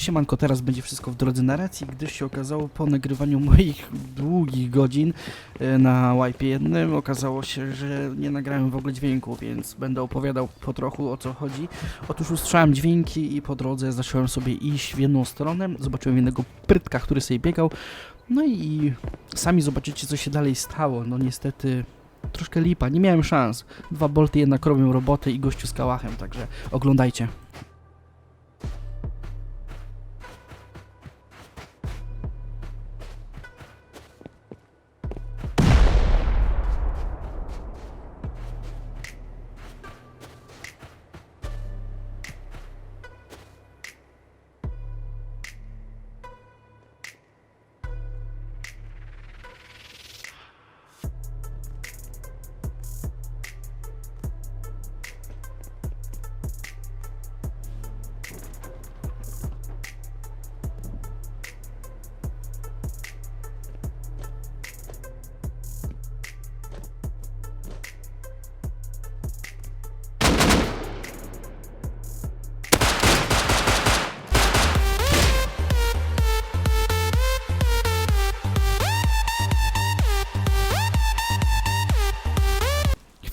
Siemanko, teraz będzie wszystko w drodze narracji, gdyż się okazało po nagrywaniu moich długich godzin e, na wipe jednym, okazało się, że nie nagrałem w ogóle dźwięku, więc będę opowiadał po trochu o co chodzi. Otóż usłyszałem dźwięki i po drodze zacząłem sobie iść w jedną stronę, zobaczyłem jednego prytka, który sobie biegał, no i sami zobaczycie co się dalej stało, no niestety troszkę lipa, nie miałem szans. Dwa bolty jednak robią robotę i gościu z kałachem, także oglądajcie.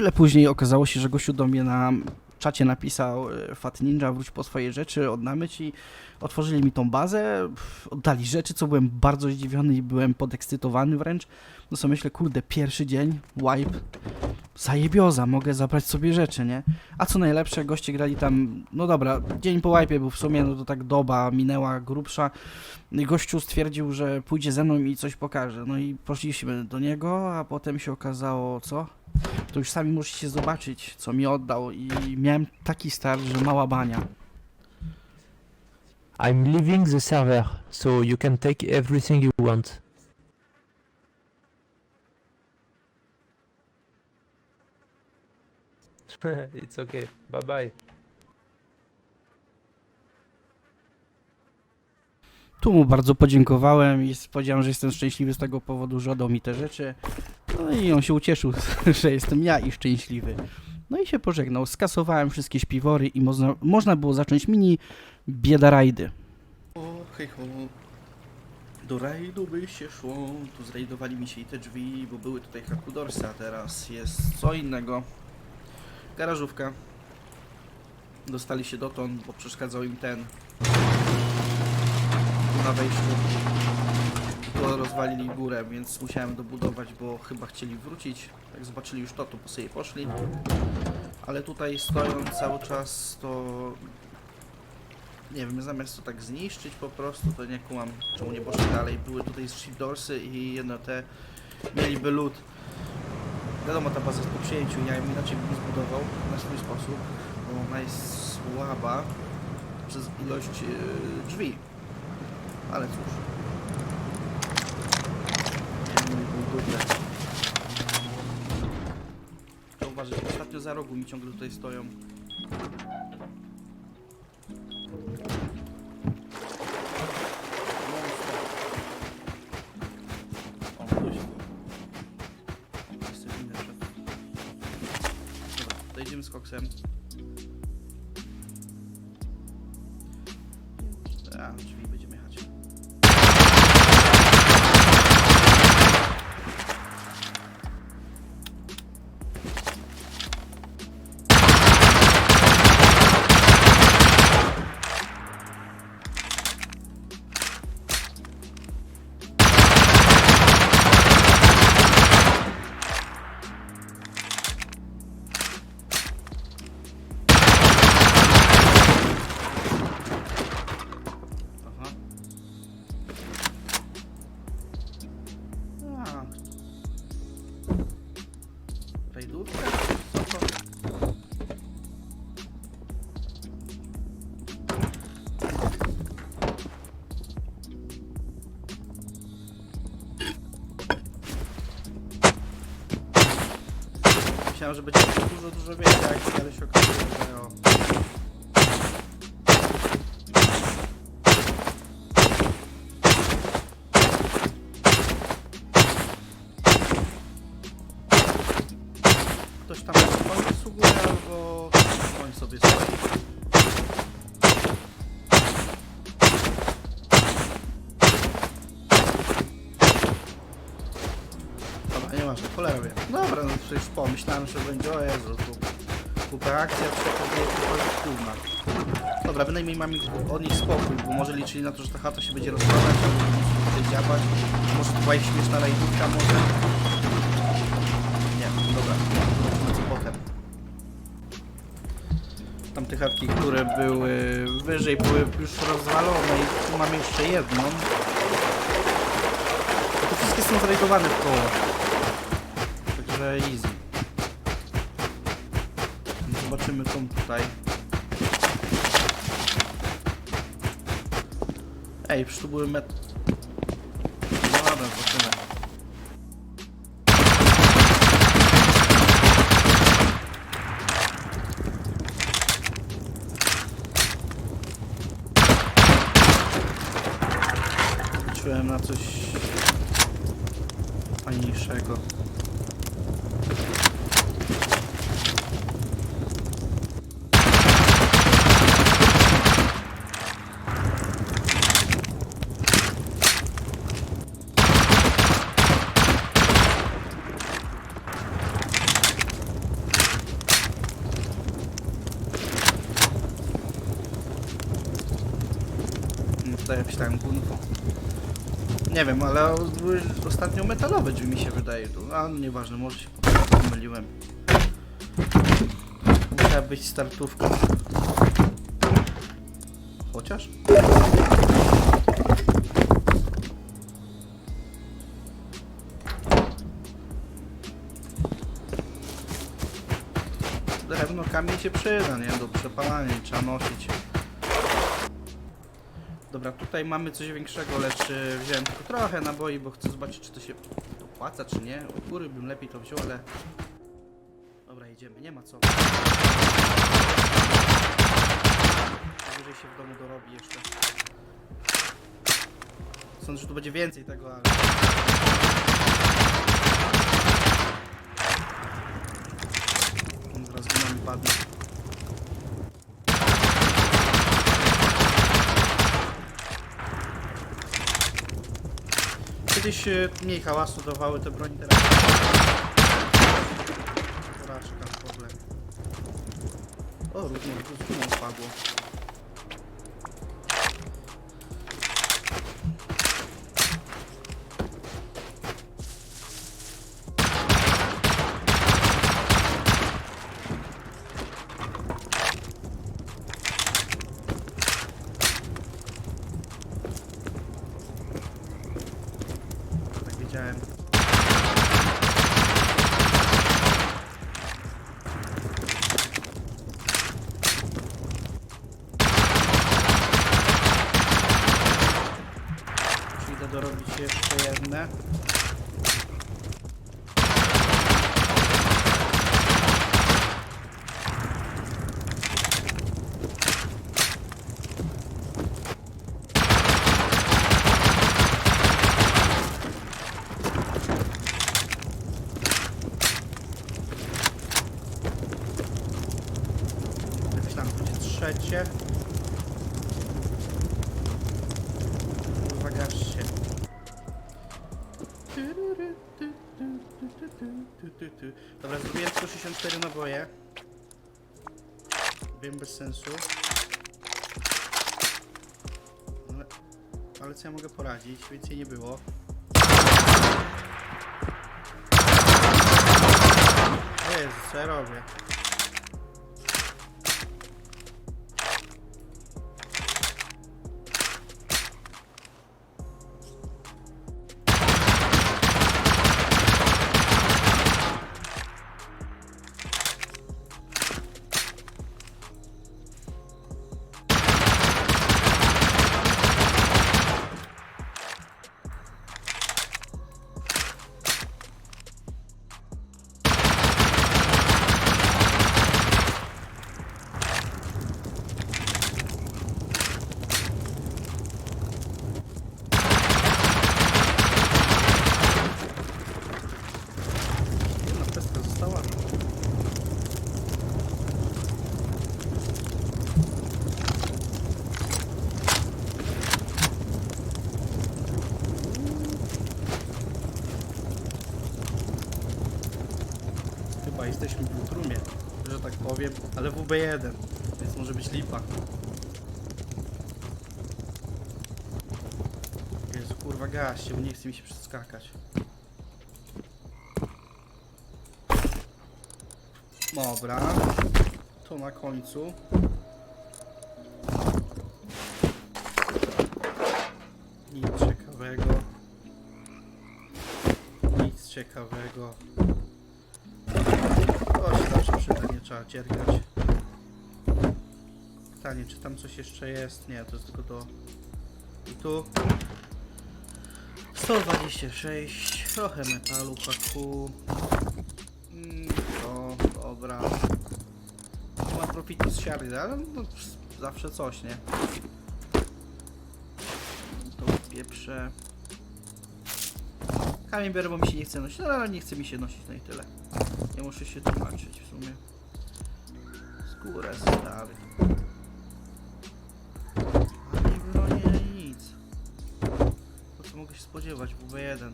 Chwilę później okazało się, że gościu do mnie na czacie napisał e, Fat Ninja, wróć po swoje rzeczy, oddamy ci. Otworzyli mi tą bazę, oddali rzeczy, co byłem bardzo zdziwiony i byłem podekscytowany wręcz. No co myślę, kurde, pierwszy dzień, wipe, zajebioza, mogę zabrać sobie rzeczy, nie? A co najlepsze, goście grali tam, no dobra, dzień po wipe był w sumie, no to tak doba minęła grubsza. Gościu stwierdził, że pójdzie ze mną i coś pokaże. No i poszliśmy do niego, a potem się okazało, co? to już sami musicie zobaczyć, co mi oddał i miałem taki start, że mała bania. I'm leaving the server, so you can take everything you want. it's okay. Bye bye. Tu mu bardzo podziękowałem i powiedziałem, że jestem szczęśliwy z tego powodu, że oddał mi te rzeczy. No i on się ucieszył, że jestem ja i szczęśliwy. No i się pożegnał. Skasowałem wszystkie śpiwory i można, można było zacząć mini bieda rajdy. O, hej ho. Do rajdu by się szło. Tu zrajdowali mi się i te drzwi, bo były tutaj hakudorsy, a teraz jest co innego. Garażówka. Dostali się dotąd, bo przeszkadzał im ten na wejściu. To rozwalili górę, więc musiałem dobudować, bo chyba chcieli wrócić. Jak zobaczyli już to, to po sobie poszli. Ale tutaj stoją cały czas, to nie wiem, zamiast to tak zniszczyć po prostu, to nie kumam, czemu nie poszli dalej. Były tutaj shipdorsy i jedno te mieliby lód. Wiadomo, ta baza jest po przyjęciu, ja ją inaczej bym zbudował na swój sposób, bo ona jest słaba przez ilość e, drzwi. Ale cóż. Że ostatnio za rogu mi ciągle tutaj stoją. A, Myślałem, że będzie dużo, dużo więcej akcji, ale się okazuje, że o. Ktoś tam koń wysługuje albo koń sobie stoi. Cholera wie. Dobra, no przecież pomyślałem, że będzie, o Jezu, tu super akcja, przekazuje tylko kurna. Dobra, bynajmniej mam od nich spokój, bo może liczyli na to, że ta chata się będzie rozkładać, albo będzie działać. Może to była ich śmieszna rajdówka, może? Nie, dobra, zobaczymy co potem. Tamte chatki, które były wyżej, były już rozwalone i tu mam jeszcze jedną. To wszystkie są zrajdowane w koło. Easy. Zobaczymy tą tutaj. Ej, przecież tu były met... No dobra, zobaczymy. Liczyłem na coś fajniejszego. No Tutaj jakieś tam gunko. Nie wiem, ale ostatnio metalowe drzwi mi się wydaje. A nieważne, może się pomyliłem. Musiała być startówka. Chociaż? Drewno kamień się przyda, nie? Do przepalania trzeba nosić. Dobra, tutaj mamy coś większego, lecz y, wziąłem tylko trochę naboi, bo chcę zobaczyć, czy to się opłaca, czy nie. U góry bym lepiej to wziął, ale... Dobra, idziemy, nie ma co. Najwyżej się w domu dorobi jeszcze. Sądzę, że tu będzie więcej tego, ale... Zaraz guma mi padnie. Kiedyś e, mniej hałasu dawały te broni, teraz... Porażka w ogóle. O, równo tu z gumą padło. ще ще одне. Bez sensu. Ale, ale co ja mogę poradzić? Więcej nie było. Jezu, co ja robię? Ale WB1, więc może być lipa. Jezu, kurwa, gaście, bo nie chce mi się przeskakać. Dobra, to na końcu. Nic ciekawego. Nic ciekawego. To się zawsze przyda, nie trzeba cierpiać. Pytanie, czy tam coś jeszcze jest? Nie, to jest tylko to. I tu. 126, trochę metalu, haku. Mm, to, dobra. Ma profitu z siary, ale no, zawsze coś, nie? To pieprze. Kamień biorę, bo mi się nie chce nosić, no ale nie chce mi się nosić, no i tyle. Nie muszę się tłumaczyć w sumie. Skórę stary. Mogę się spodziewać, WB1.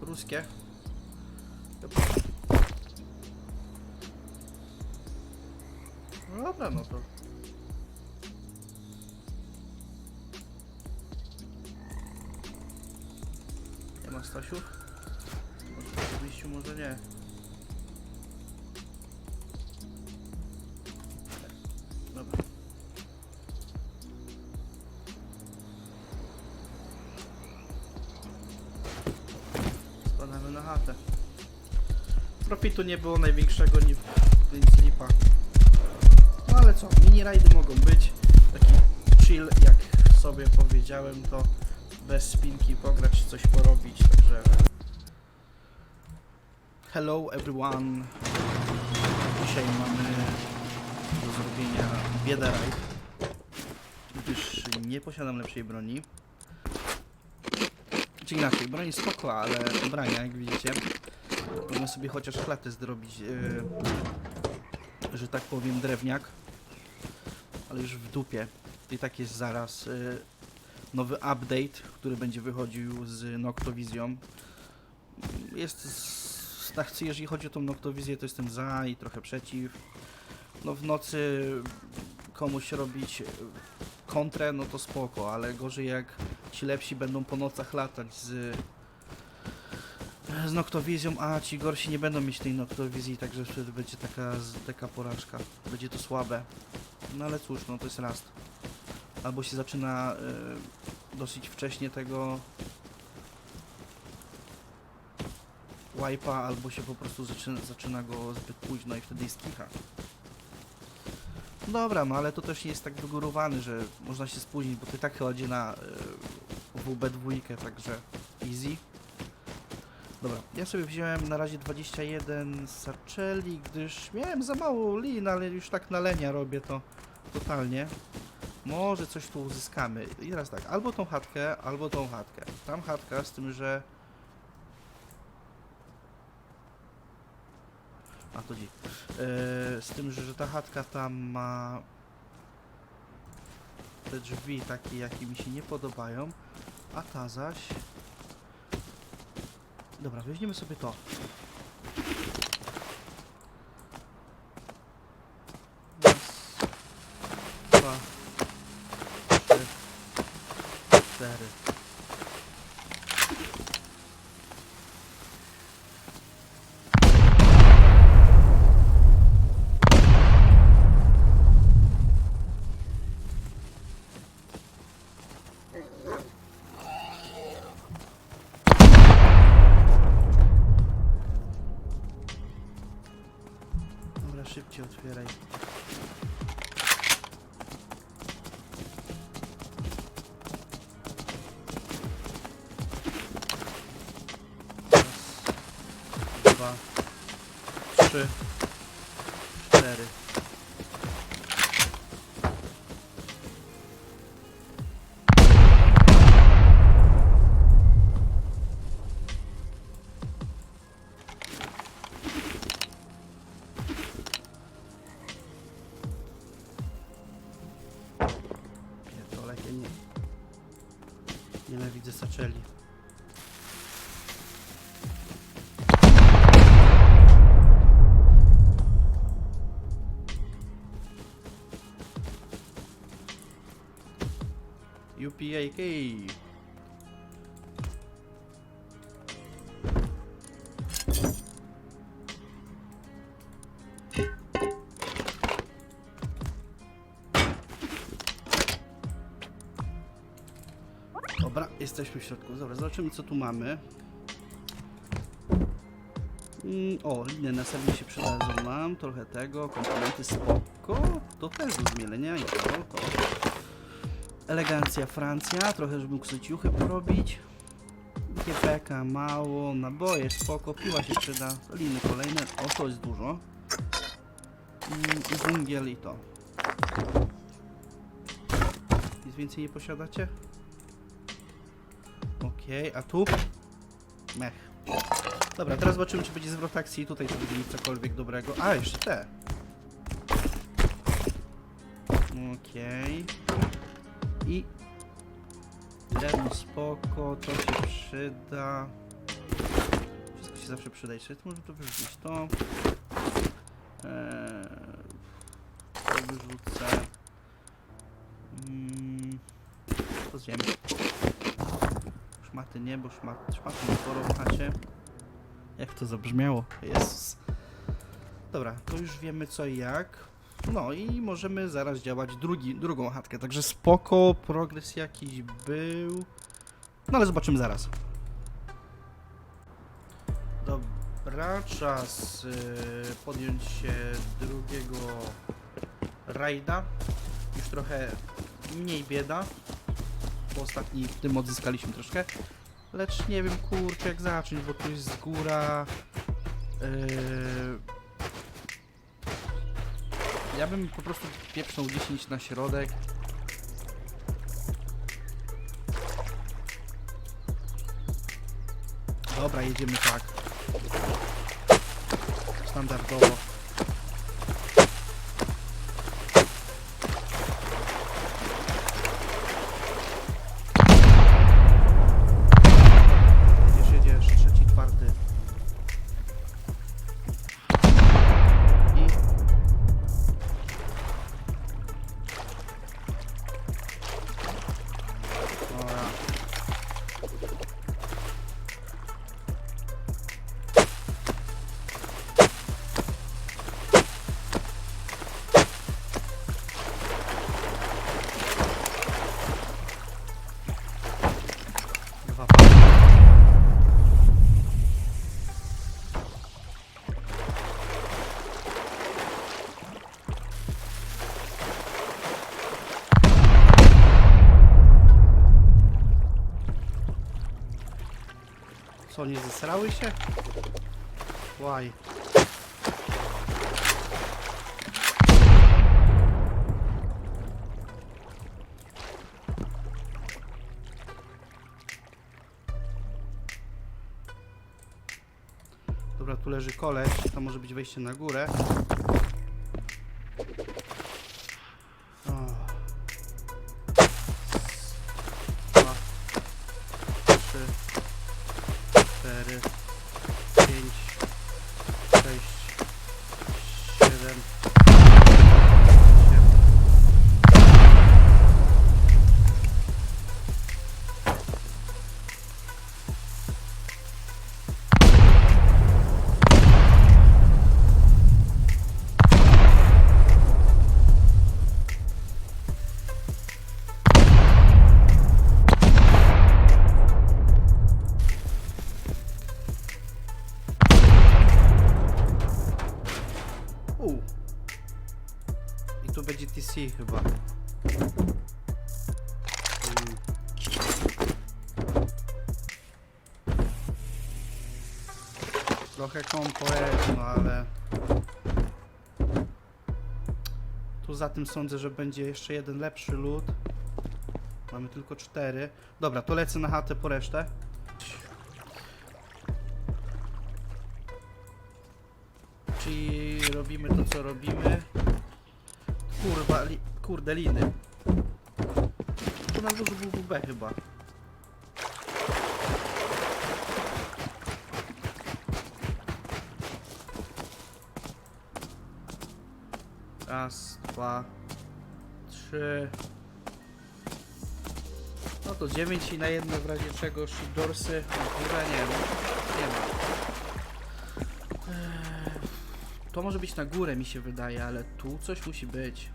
Ruskie. No dobra, no to. Nie ma Stasiów? Może nie. Profitu nie było największego, nie, więc lipa. No ale co, mini rajdy mogą być. Taki chill, jak sobie powiedziałem, to bez spinki pograć, coś porobić, także... Hello everyone. Dzisiaj mamy do zrobienia biedę rajd, gdyż nie posiadam lepszej broni. Czy inaczej, broń spoko, ale ubrania, jak widzicie, możemy sobie chociaż klatę zrobić, yy, że tak powiem, drewniak, ale już w dupie. I tak jest zaraz yy, nowy update, który będzie wychodził z Noctowizją. Jest, z- tak, jeżeli chodzi o tą Noctowizję, to jestem za i trochę przeciw. No w nocy komuś robić yy, kontrę, no to spoko, ale gorzej jak ci lepsi będą po nocach latać z z Noktowizją, a ci gorsi nie będą mieć tej Noktowizji, także wtedy będzie taka, taka porażka. Będzie to słabe. No ale cóż, no to jest rast. Albo się zaczyna y, dosyć wcześnie tego wipe'a, albo się po prostu zaczyna, zaczyna go zbyt późno i wtedy jest kicha. Dobra, no ale to też nie jest tak wygórowany, że można się spóźnić, bo to i tak chyba idzie na y, WB2, także easy. Dobra, ja sobie wziąłem na razie 21 sarczeli, gdyż miałem za mało lin, ale już tak na lenia robię to totalnie. Może coś tu uzyskamy. I teraz tak, albo tą chatkę, albo tą chatkę. Tam chatka z tym, że... A to dzik. Eee, z tym, że, że ta chatka tam ma te drzwi takie, jakie mi się nie podobają, a ta zaś... Dobra, weźmiemy sobie to. widzę saczeli. UPAK W środku. Dobra, zobaczymy co tu mamy. Mm, o, liny na się przydadzą. Mam trochę tego, komponenty spoko. To też do zmielenia to. Elegancja Francja, trochę żeby mógł ciuchy porobić. GPK mało, naboje spoko, piła się przyda, liny kolejne, o to jest dużo. Mm, węgiel i to. Nic więcej nie posiadacie? Okej, a tu? Mech. Dobra, teraz zobaczymy, czy będzie zwrot akcji i tutaj, czy będzie mieć cokolwiek dobrego. A, jeszcze te. Okej. I... Drewno spoko, to się przyda. Wszystko się zawsze przyda. Jeszcze może to wyrzucić to. Eee, to wyrzucę. Mm, to zjem. Szmaty nie, bo szmat, szmaty nie sporo w chacie. Jak to zabrzmiało? Jezus. Dobra, to już wiemy co i jak. No i możemy zaraz działać drugi, drugą chatkę. Także spoko, progres jakiś był. No ale zobaczymy zaraz. Dobra, czas y, podjąć się drugiego rajda. Już trochę mniej bieda. Bo ostatni w tym odzyskaliśmy troszkę. Lecz nie wiem kurczę jak zacząć, bo tu jest góra. Yy... Ja bym po prostu pieprznął 10 na środek. Dobra, jedziemy tak. Standardowo. Nie zesrały się? Łaj. Dobra, tu leży koleś, tam może być wejście na górę. U. I tu będzie TC chyba. Trochę kompo jest, no ale... Tu za tym sądzę, że będzie jeszcze jeden lepszy lód. Mamy tylko cztery. Dobra, to lecę na chatę po resztę. Robimy to, co robimy. Kurwa, li, kurde, liny. Tu na górze był WB chyba. Raz, dwa, trzy. to 9 i na jedno w razie czego shipdorsy. Kurwa nie. Nie ma. To może być na górę mi się wydaje, ale tu coś musi być.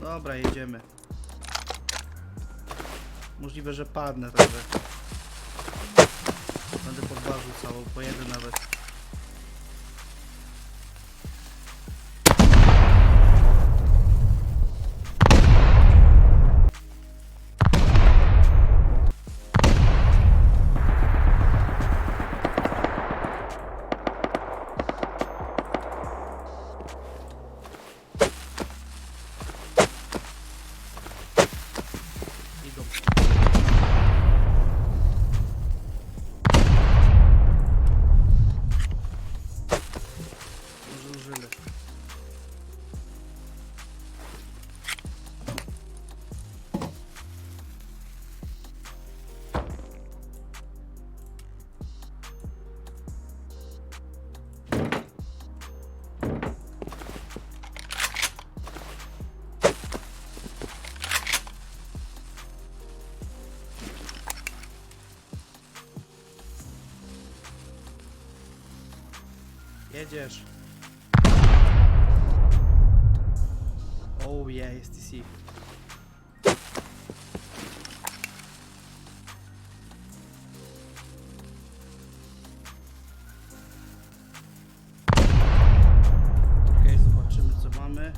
Dobra, jedziemy. Możliwe, że padnę także. Będę podważył całą, pojedę nawet. Jedziesz. Oh yeah, jest TC. Okej, zobaczymy co mamy.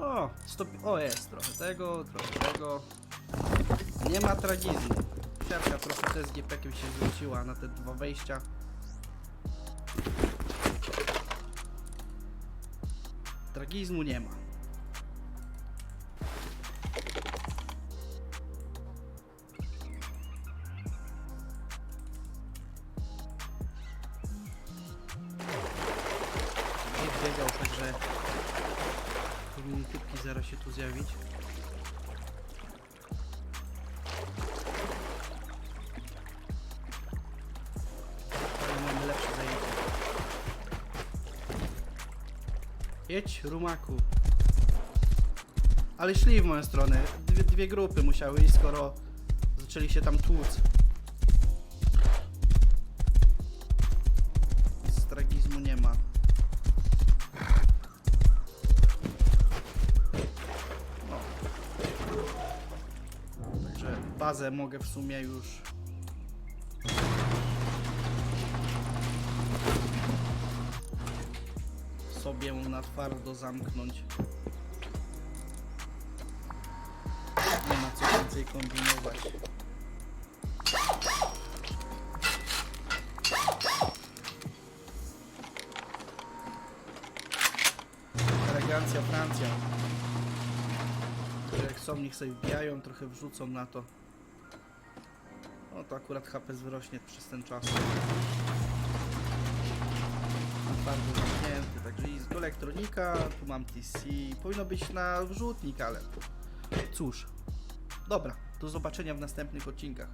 O, stop... o jest, trochę tego, trochę tego. Nie ma tragizmu. Siarka trochę z SGP-kiem się zwróciła na te dwa wejścia. Tragizmu nie ma. Nie biegał, także powinny typki zaraz się tu zjawić. Rumaku. Ale szli w moją stronę. Dwie, dwie grupy musiały iść, skoro zaczęli się tam tłuc. Z nie ma. No. Także bazę mogę w sumie już sobie na twardo zamknąć. Nie ma co więcej kombinować. Elegancja Francja. Jak są, niech sobie wbijają, trochę wrzucą na to. No to akurat HP wzrośnie przez ten czas bardzo zamknięty, także jest tu elektronika, tu mam TC, powinno być na wrzutnik, ale cóż. Dobra, do zobaczenia w następnych odcinkach.